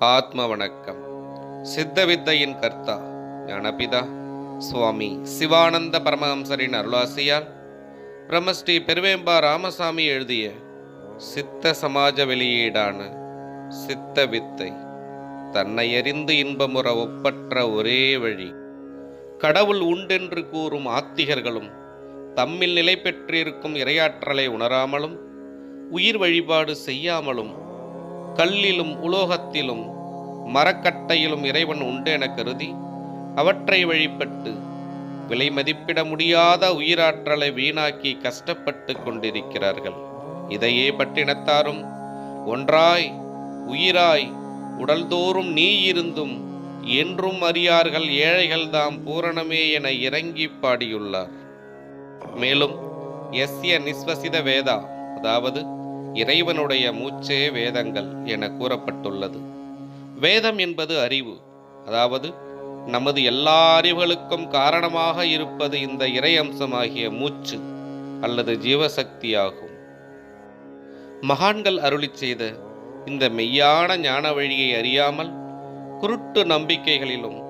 ஆத்ம வணக்கம் சித்த வித்தையின் கர்த்தா ஞானபிதா சுவாமி சிவானந்த பரமஹம்சரின் அருளாசியால் பிரம்மஸ்ரீ பெருவேம்பா ராமசாமி எழுதிய சித்த சமாஜ வெளியீடான சித்த வித்தை தன்னை அறிந்து இன்பமுற ஒப்பற்ற ஒரே வழி கடவுள் உண்டென்று கூறும் ஆத்திகர்களும் தம்மில் நிலை பெற்றிருக்கும் இரையாற்றலை உணராமலும் உயிர் வழிபாடு செய்யாமலும் கல்லிலும் உலோகத்திலும் மரக்கட்டையிலும் இறைவன் உண்டு என கருதி அவற்றை வழிபட்டு விலை மதிப்பிட முடியாத உயிராற்றலை வீணாக்கி கஷ்டப்பட்டு கொண்டிருக்கிறார்கள். இதையே பட்டினத்தாரும் ஒன்றாய் உயிராய் உடல்தோறும் நீ இருந்தும் என்றும் அறியார்கள் ஏழைகள் தாம் பூரணமே என இறங்கி பாடியுள்ளார். மேலும் எஸ்ய நிஸ்வசித வேதா அதாவது இறைவனுடைய மூச்சே வேதங்கள் என கூறப்பட்டுள்ளது. வேதம் என்பது அறிவு. அதாவது நமது எல்லா அறிவுகளுக்கும் காரணமாக இருப்பது இந்த இறை அம்சமாகிய மூச்சு அல்லது ஜீவசக்தியாகும். மகான்கள் அருளிச் செய்த இந்த மெய்யான ஞான வழியை அறியாமல் குருட்டு நம்பிக்கைகளிலும்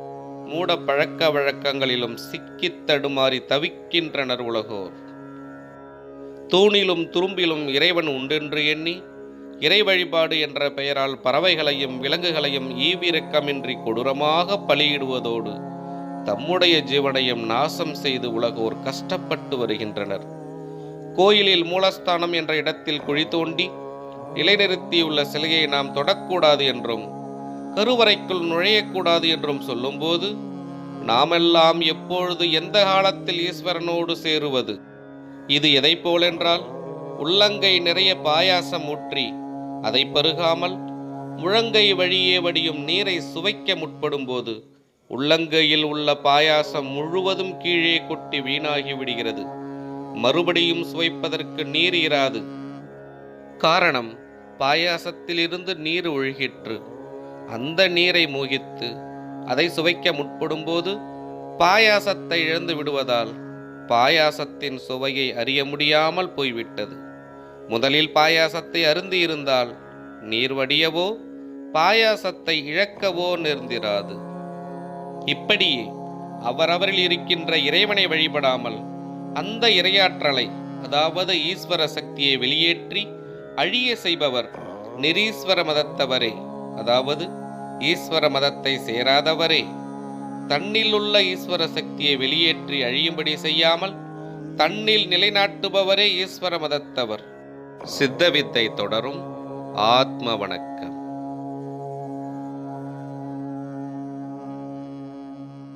மூட பழக்க வழக்கங்களிலும் சிக்கித் தடுமாறி தவிக்கின்றனர் உலகோர். தூணிலும் துரும்பிலும் இறைவன் உண்டென்று எண்ணி இறை வழிபாடு என்ற பெயரால் பறவைகளையும் விலங்குகளையும் ஈவிரக்கமின்றி கொடூரமாக பலியிடுவதோடு தம்முடைய ஜீவனையும் நாசம் செய்து உலகோர் கஷ்டப்பட்டு வருகின்றனர். கோயிலில் மூலஸ்தானம் என்ற இடத்தில் குழி தோண்டி நிலைநிறுத்தியுள்ள சிலையை நாம் தொடக்கூடாது என்றும் கருவறைக்குள் நுழையக்கூடாது என்றும் சொல்லும்போது நாமெல்லாம் எப்பொழுது எந்த காலத்தில் ஈஸ்வரனோடு சேருவது? இது எதை போலென்றால் உள்ளங்கை நிறைய பாயாசம் ஊற்றி அதை பருகாமல் முழங்கை வழியே வடியும் நீரை சுவைக்க முற்படும்போது உள்ளங்கையில் உள்ள பாயாசம் முழுவதும் கீழே கொட்டி வீணாகி விடுகிறது. மறுபடியும் சுவைப்பதற்கு நீர் இராது. காரணம் பாயாசத்திலிருந்து நீர் ஒழுகிற்று. அந்த நீரை மோகித்து அதை சுவைக்க முற்படும்போது பாயாசத்தை இழந்து விடுவதால் பாயாசத்தின் சுவையை அறிய முடியாமல் போய்விட்டது. முதலில் பாயாசத்தை அருந்தியிருந்தால் நீர் வடியவோ பாயாசத்தை இழக்கவோ நேர்ந்திராது. இப்படியே அவரவரில் இருக்கின்ற இறைவனை வழிபடாமல் அந்த இரையாற்றலை அதாவது ஈஸ்வர சக்தியை வெளியேற்றி அழிய செய்பவர் நிரீஸ்வர மதத்தவரே அதாவது ஈஸ்வர மதத்தை சேராதவரே. தன்னில் உள்ள ஈஸ்வர சக்தியை வெளியேற்றி அழியும்படி செய்யாமல் தன்னில் நிலைநாட்டுபவரே ஈஸ்வர மதத்தவர். சித்த வித்தை தொடரும் ஆத்ம வணக்கம்.